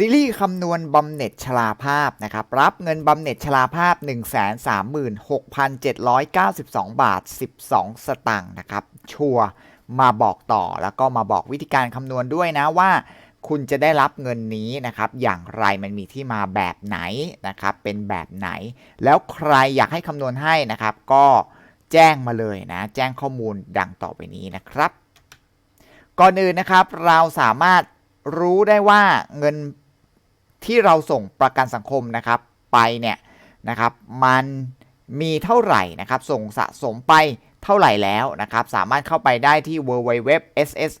ซีรีส์คำนวณบำเหน็จชราภาพนะครับ รับเงินบำเหน็จชราภาพ 136,792 บาท 12 สตางค์นะครับ ชัวมาบอกต่อแล้วก็มาบอกวิธีการคำนวณด้วยนะว่า คุณจะได้รับเงินนี้นะครับ อย่างไรมันมีที่มาแบบไหนนะครับ เป็นแบบไหน แล้วใครอยากให้คำนวณให้นะครับ ก็แจ้งมาเลยนะ แจ้งข้อมูลดังต่อไปนี้นะครับ ก่อนอื่นนะครับเราสามารถรู้ได้ว่าเงิน ที่เราส่งประกันสังคมนะครับไปเนี่ยนะครับมันมีเท่าไหร่นะครับส่งสะสมไปเท่าไหร่แล้วนะครับสามารถเข้าไปได้ที่ www.sso.go.th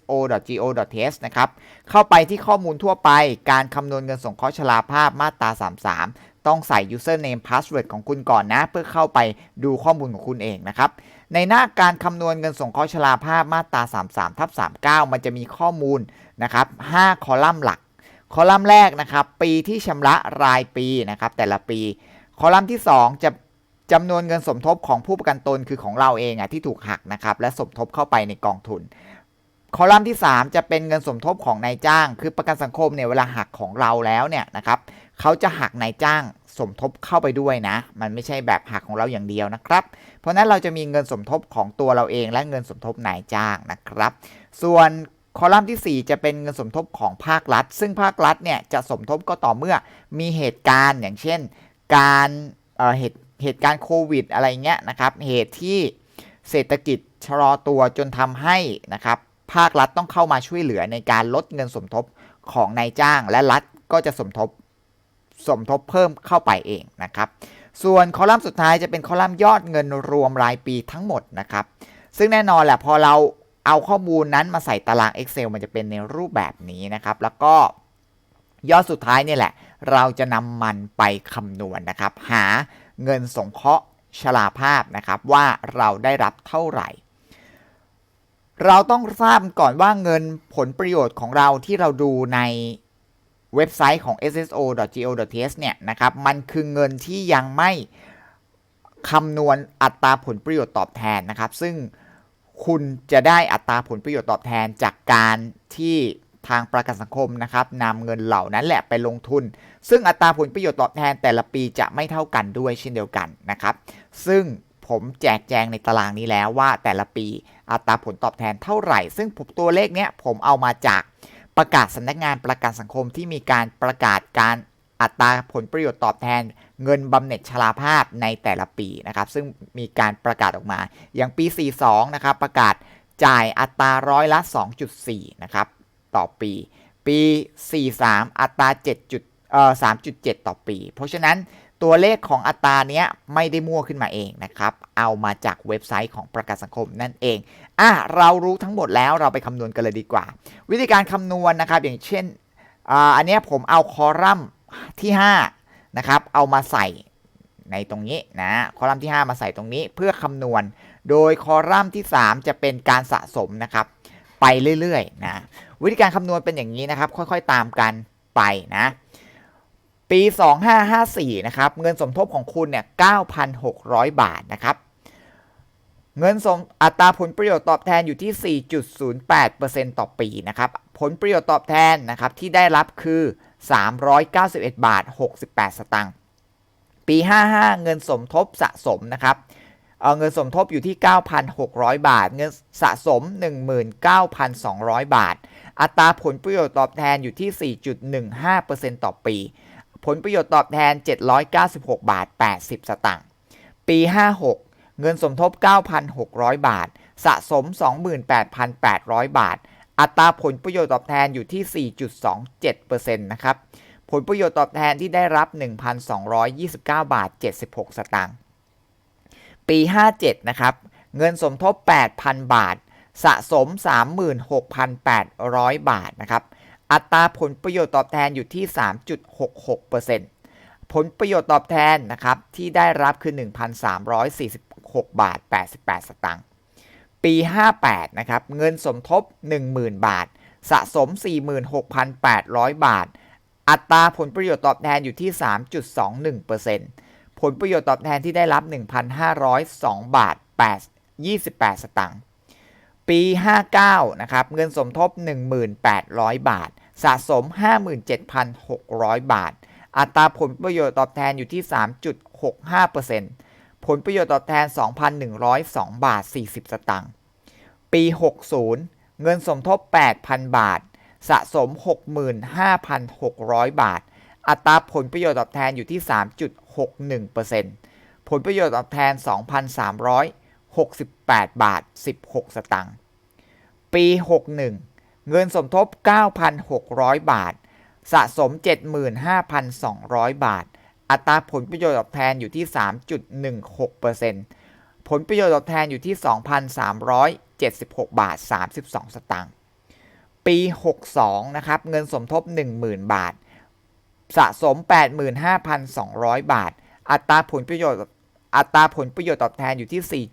นะครับเข้าไปที่ข้อมูลทั่วไปการคำนวณเงินสงเคราะห์ชราภาพมาตรา 33 ต้องใส่ username password ของคุณก่อนนะ เพื่อเข้าไปดูข้อมูลของคุณเองนะครับในหน้าการคำนวณเงินสงเคราะห์ชราภาพมาตรา 33ทับ39 มันจะมีข้อมูลนะครับ5คอลัมน์หลัก คอลัมน์แรกนะครับ ปีที่ชำระรายปีนะครับ แต่ละปี คอลัมน์ที่ 2 จะจำนวนเงินสมทบของผู้ประกันตนคือของเราเองอะที่ถูกหักนะครับ และสมทบเข้าไปในกองทุน คอลัมน์ที่ 3 จะเป็นเงินสมทบของนายจ้าง คือประกันสังคมเนี่ยเวลาหักของเราแล้วเนี่ยนะครับเขาจะหักนายจ้างสมทบเข้าไปด้วยนะ มันไม่ใช่แบบหักของเราอย่างเดียวนะครับ เพราะนั้นเราจะมีเงินสมทบของตัวเราเองและเงินสมทบนายจ้างนะครับ ส่วน คอลัมน์ที่ 4 จะเป็นเงินสมทบของภาครัฐ ซึ่งภาครัฐเนี่ยจะสมทบก็ต่อเมื่อมีเหตุการณ์อย่างเช่น การเเหตุเหตุการณ์โควิดอะไรเงี้ยนะครับ เหตุที่เศรษฐกิจชะลอตัวจนทำให้นะครับภาครัฐต้องเข้ามาช่วยเหลือในการลดเงินสมทบของนายจ้าง และรัฐก็จะสมทบสมทบเพิ่มเข้าไปเองนะครับ ส่วนคอลัมน์สุดท้ายจะเป็นคอลัมน์ยอดเงินรวมรายปีทั้งหมดนะครับ ซึ่งแน่นอนแหละพอเรา เอาข้อมูลนั้นมาใส่ตาราง Excel มันจะเป็นในรูปแบบนี้นะครับ แล้วก็ยอดสุดท้ายนี่แหละ เราจะนำมันไปคำนวณนนะครับ หาเงินสงเคราะห์ชราภาพนะครับว่าเราได้รับเท่าไหร่ เราต้องทราบก่อนว่าเงินผลประโยชน์ของเราที่เราดูในเว็บไซต์ของ sso.go.th เนี่ยนะครับ มันคือเงินที่ยังไม่คำนวณอัตราผลประโยชน์ตอบแทนนะครับ ซึ่ง คุณจะได้อัตราผลประโยชน์ตอบแทนจากการที่ทางประกันสังคมนะครับนำเงินเหล่านั้นแหละไปลงทุน ซึ่งอัตราผลประโยชน์ตอบแทนแต่ละปีจะไม่เท่ากันด้วยเช่นเดียวกันนะครับ ซึ่งผมแจกแจงในตารางนี้แล้วว่าแต่ละปีอัตราผลตอบแทนเท่าไหร่ ซึ่งผมตัวเลขเนี้ยผมเอามาจากประกาศสำนักงานประกันสังคมที่มีการประกาศการ อัตราผลประโยชน์ตอบแทนเงินบำเหน็จชราภาพในแต่ละปีนะครับซึ่งมีการประกาศออกมา อย่างปี 42 นะครับประกาศจ่ายอัตราร้อยละ 2.4 นะครับต่อปี ปี 43 อัตรา7จุดเอ่อ3.7 ต่อปี เพราะฉะนั้นตัวเลขของอัตราเนี้ยไม่ได้มั่วขึ้นมาเองนะครับ เอามาจากเว็บไซต์ของประกันสังคมนั่นเอง อะ เรารู้ทั้งหมดแล้วเราไปคำนวณกันเลยดีกว่า วิธีการคำนวณนะครับ อย่างเช่นอ่าอันนี้ผมเอาคอลัมน์ ที่5นะครับเอามาใส่ในตรงนี้นะคอลัมน์ที่ 5 มาใส่ตรงนี้เพื่อคำนวณ โดยคอลัมน์ที่ 3 จะเป็นการสะสมนะครับ ไปเรื่อยๆนะวิธีการคำนวณเป็นอย่างนี้นะครับ ค่อยๆตามกันไปนะปี 2554 นะครับเงินสมทบของคุณเนี่ย 9,600 บาทนะครับเงินสมอัตราผลประโยชน์ตอบแทนอยู่ที่ 4.08%ต่อปีนะครับผลประโยชน์ตอบแทนนะครับที่ได้รับคือ 391 บาท 68 สตางค์ ปี 55 เงินสมทบสะสมนะครับเเงินสมทบอยู่ที่ 9,600 บาท เงินสะสม 19,200 บาท อัตราผลประโยชน์ตอบแทนอยู่ที่ 4.15%ต่อปี ผลประโยชน์ตอบแทน 796 บาท 80 สตางค์ ปี 56 เงินสมทบ 9,600 บาท สะสม 28,800 บาท อัตราผลประโยชน์ตอบแทนอยู่ที่ 4.27%นะครับ ผลประโยชน์ตอบแทนที่ได้รับ 1,229 บาท 76 สตางค์ ปี 57 นะครับ เงินสมทบ 8,000 บาท สะสม 36,800 บาทนะครับ อัตราผลประโยชน์ตอบแทนอยู่ที่ 3.66%ผลประโยชน์ตอบแทนนะครับที่ได้รับคือ 1,346 บาท 88 สตางค์ ปี 58 นะครับ เงินสมทบ 10,000 บาท สะสม 46,800 บาท อัตราผลประโยชน์ตอบแทนอยู่ที่ 3.21%ผลประโยชน์ตอบแทนที่ได้รับ 1,502 บาท 8 28 สตางค์ ปี 59 นะครับ เงินสมทบ 1,800 บาท สะสม 57,600 บาท อัตราผลประโยชน์ตอบแทนอยู่ที่ 3.65% ผลประโยชน์ตอบแทน 2,102 บาท 40 สตางค์ ปี 60 เงินสมทบ 8,000 บาท สะสม 65,600 บาท อัตราผลประโยชน์ตอบแทนอยู่ที่ 3.61%ผลประโยชน์ตอบแทน 2,368 บาท 16 สตางค์ ปี 61 เงินสมทบ 9,600 บาท สะสม 75,200 บาท อัตราผลประโยชน์ตอบแทนอยู่ที่ 3.16%ผลประโยชน์ตอบแทนอยู่ที่ 2,376 บาท 32 สตางค์ ปี 62 นะครับ เงินสมทบ 10,000 บาท สะสม 85,200 บาท อัตราผลประโยชน์อัตราผลประโยชน์ตอบแทนอยู่ที่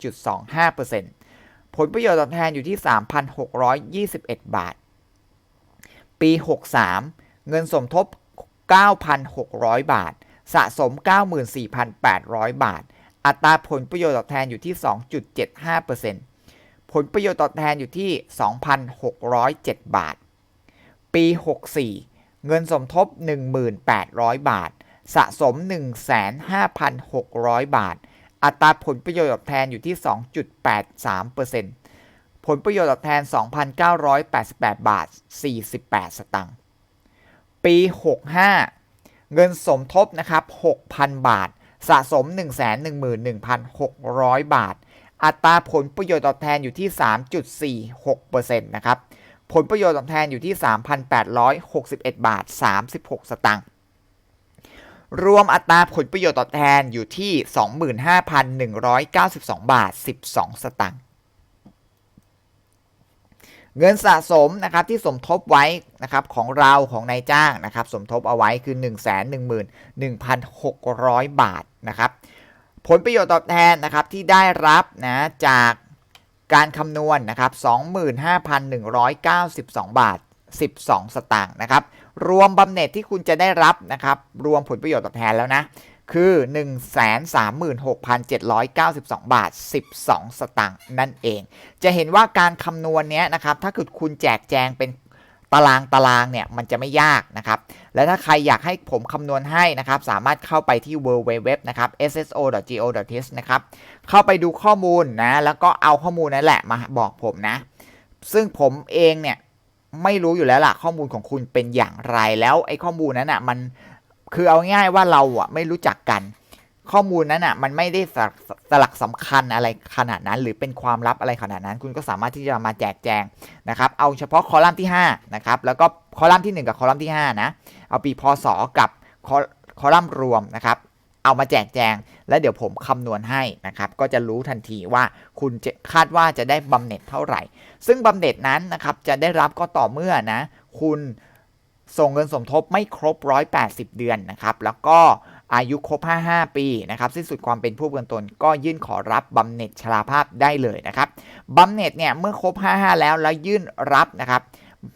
4.25%ผลประโยชน์ตอบแทนอยู่ที่ 3,621 บาท ปี 63 เงินสมทบ 9,600 บาท สะสม 94,800 บาท อัตราผลประโยชน์ตอบแทนอยู่ที่ 2.75%ผลประโยชน์ตอบแทนอยู่ที่ 2,607 บาท ปี 64 เงินสมทบ 1,800 บาท สะสม 15,600 บาท อัตราผลประโยชน์ตอบแทนอยู่ที่ 2.83%ผลประโยชน์ตอบแทน 2,988 บาท 48 สตางค์ ปี 65 เงินสมทบนะครับ 6,000 บาท สะสม 111,600 บาท อัตราผลประโยชน์ตอบแทนอยู่ที่ 3.46%นะครับ ผลประโยชน์ตอบแทนอยู่ที่ 3,861 บาท 36 สตางค์ รวมอัตราผลประโยชน์ตอบแทนอยู่ที่ 25,192 บาท 12 สตางค์ เงินสะสมนะครับที่สมทบไว้นะครับของเราของนายจ้างนะครับสมทบเอาไว้คือ 111,600 บาทนะครับผลประโยชน์ตอบแทนนะครับที่ได้รับนะจากการคำนวณนะครับ25,192 บาท 12 สตางค์นะครับรวมบำเหน็จที่คุณจะได้รับนะครับรวมผลประโยชน์ตอบแทนแล้วนะ คือ 136,792 บาท 12 สตางค์นั่นเอง จะเห็นว่าการคำนวณเนี้ยนะครับ ถ้าเกิดคุณแจกแจงเป็นตารางตารางเนี่ยมันจะไม่ยากนะครับ และถ้าใครอยากให้ผมคำนวณให้นะครับ สามารถเข้าไปที่ www นะครับ sso.go.th นะครับ เข้าไปดูข้อมูลนะ แล้วก็เอาข้อมูลนั่นแหละมาบอกผมนะ ซึ่งผมเองเนี่ยไม่รู้อยู่แล้วล่ะข้อมูลของคุณเป็นอย่างไรแล้วไอ้ข้อมูลนั้นอะมัน คือเอาง่ายว่าเราอะไม่รู้จักกัน ข้อมูลนั้นอะ มันไม่ได้สลักสลักสำคัญอะไรขนาดนั้น หรือเป็นความลับอะไรขนาดนั้น คุณก็สามารถที่จะมาแจกแจงนะครับ เอาเฉพาะคอลัมน์ที่5นะครับแล้วก็คอลัมน์ที่ 1 กับคอลัมน์ที่5นะเอาปีพศกับคอลัมน์รวมนะครับเอามาแจกแจง แล้วเดี๋ยวผมคำนวณให้นะครับ ก็จะรู้ทันทีว่าคุณจะคาดว่าจะได้บำเหน็จเท่าไหร่ ซึ่งบำเหน็จนั้นนะครับจะได้รับก็ต่อเมื่อนะ คุณ ส่งเงินสมทบไม่ครบ 180 เดือนนะครับแล้วก็อายุครบ 55 ปีนะครับสิ้นสุดความเป็นผู้ประกันตนก็ยื่นขอรับบำเหน็จชราภาพได้เลยนะครับบำเหน็จเนี่ยเมื่อครบ 55 แล้วแล้วยื่นรับนะครับ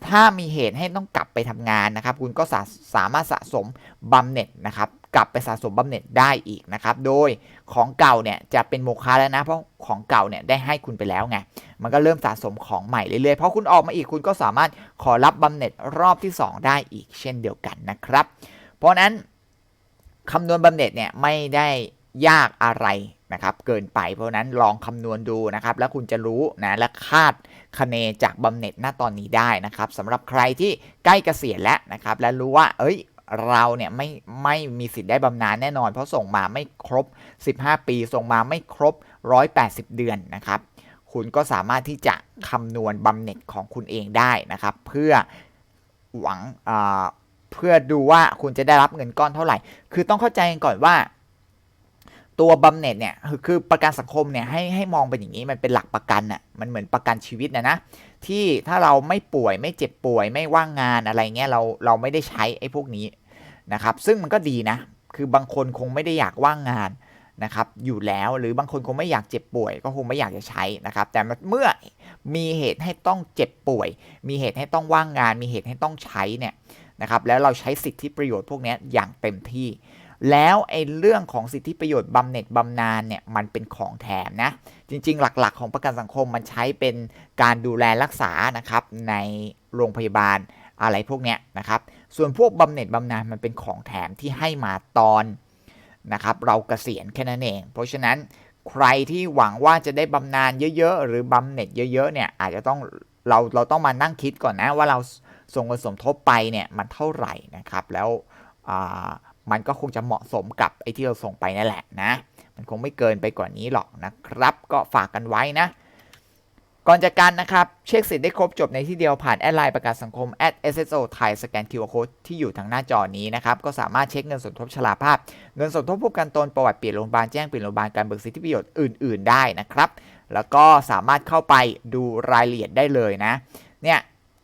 ถ้ามีเหตุให้ต้องกลับไปทำงานนะครับ คุณก็สาสามารถสะสมบำเหน็จนะครับ กลับไปสะสมบำเหน็จได้อีกนะครับ โดยของเก่าเนี่ยจะเป็นโมฆะแล้วนะ เพราะของเก่าเนี่ยได้ให้คุณไปแล้วไง มันก็เริ่มสะสมของใหม่เรื่อยๆ เพราะคุณออกมาอีกคุณก็สามารถขอรับบำเหน็จรอบที่ 2 ได้อีกเช่นเดียวกันนะครับ เพราะนั้นคำนวณบำเหน็จเนี่ยไม่ได้ยากอะไรนะครับเกินไปเพราะนั้นลองคำนวณดูนะครับ แล้วคุณจะรู้นะและคาดคะเนจากบำเหน็จณตอนนี้ได้นะครับสำหรับใครที่ใกล้เกษียณแล้วนะครับ และรู้ว่า เอ้ย เราเนี่ยไม่ไม่มีสิทธิ์ได้บำนาญแน่นอน เพราะส่งมาไม่ครบ 15 ปี ส่งมาไม่ครบ 180 เดือนนะครับ คุณก็สามารถที่จะคำนวณบำเหน็จของคุณเองได้นะครับ เพื่อหวังเพื่อดูว่าคุณจะได้รับเงินก้อนเท่าไหร่ คือต้องเข้าใจกันก่อนว่า ตัวบำเหน็จเนี่ยคือประกันสังคมเนี่ยให้ให้มองเป็นอย่างนี้มันเป็นหลักประกันน่ะมันเหมือนประกันชีวิตนะนะที่ถ้าเราไม่ป่วยไม่เจ็บป่วยไม่ว่างงานอะไรเงี้ยเราเราไม่ได้ใช้ไอ้พวกนี้นะครับ ซึ่งมันก็ดีนะ คือบางคนคงไม่ได้อยากว่างงานนะครับอยู่แล้วหรือบางคนคงไม่อยากเจ็บป่วย ก็คงไม่อยากจะใช้นะครับ แต่เมื่อมีเหตุให้ต้องเจ็บป่วย มีเหตุให้ต้องว่างงาน มีเหตุให้ต้องใช้เนี่ยนะครับแล้วเราใช้สิทธิประโยชน์พวกนี้อย่างเต็มที่ แล้วไอ้เรื่องของสิทธิประโยชน์บำเหน็จบำนาญเนี่ยมันเป็นของแถมนะ จริง ๆ หลักๆ ของประกันสังคมมันใช้เป็นการดูแลรักษานะครับในโรงพยาบาลอะไรพวกเนี้ยนะครับ ส่วนพวกบำเหน็จบำนาญมันเป็นของแถมที่ให้มาตอนนะครับเราเกษียณแค่นั้นเอง เพราะฉะนั้นใครที่หวังว่าจะได้บำนาญเยอะ ๆ หรือบำเหน็จเยอะ ๆ เนี่ยอาจจะต้องเราเราต้องมานั่งคิดก่อนนะว่าเราส่งเงินสมทบไปเนี่ยมันเท่าไหร่นะครับ แล้วอ่า มันก็คงจะเหมาะสมกับไอ้ที่เราส่งไปนั่นแหละนะ มันคงไม่เกินไปกว่านี้หรอกนะครับ ก็ฝากกันไว้นะ ก่อนจากกันนะครับ เช็คสิทธิ์ได้ครบจบในที่เดียวผ่านแอดไลน์ประกาศสังคม @sso ไทยสแกน QR Code ที่อยู่ทางหน้าจอนี้นะครับ ก็สามารถเช็คเงินสมทบชราภาพ เงินสมทบผู้กันตนประวัติเปลี่ยนโรงพยาบาลแจ้งเปลี่ยนโรงพยาบาลการเบิกสิทธิประโยชน์อื่น ๆ ได้นะครับ แล้วก็สามารถเข้าไปดูรายละเอียดได้เลยนะ เนี่ย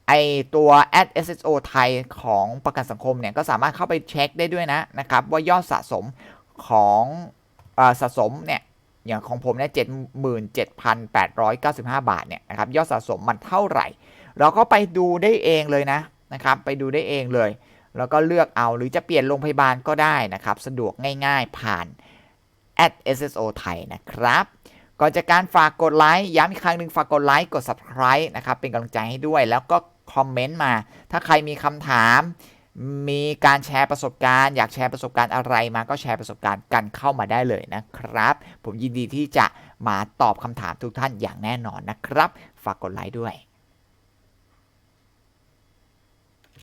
ไอตัว ad SSO ไทยของประกันสังคมเนี่ย ก็สามารถเข้าไปเช็คได้ด้วยนะนะครับ ว่ายอดสะสมของอสะสมเนี่ย อย่างของผมเนี่ยเจ็ดหมื่นเจ็ดพันแปดร้อยเก้าสิบห้าบาทเนี่ยนะครับ ยอดสะสมมันเท่าไหร่ เราก็ไปดูได้เองเลยนะนะครับ ไปดูได้เองเลย แล้วก็เลือกเอาหรือจะเปลี่ยนโรงพยาบาลก็ได้นะครับ สะดวกง่ายๆผ่าน @sso ไทยนะครับก่อนจากการฝากกดไลค์ย้ำอีกครั้งหนึ่งฝากกดไลค์กด subscribe นะครับ เป็นกำลังใจให้ด้วยแล้วก็ คอมเมนต์มา ถ้าใครมีคำถาม มีการแชร์ประสบการณ์ อยากแชร์ประสบการณ์อะไรมาก็แชร์ประสบการณ์กันเข้ามาได้เลยนะครับ ผมยินดีที่จะมาตอบคำถามทุกท่านอย่างแน่นอนนะครับ ฝากกดไลค์ด้วย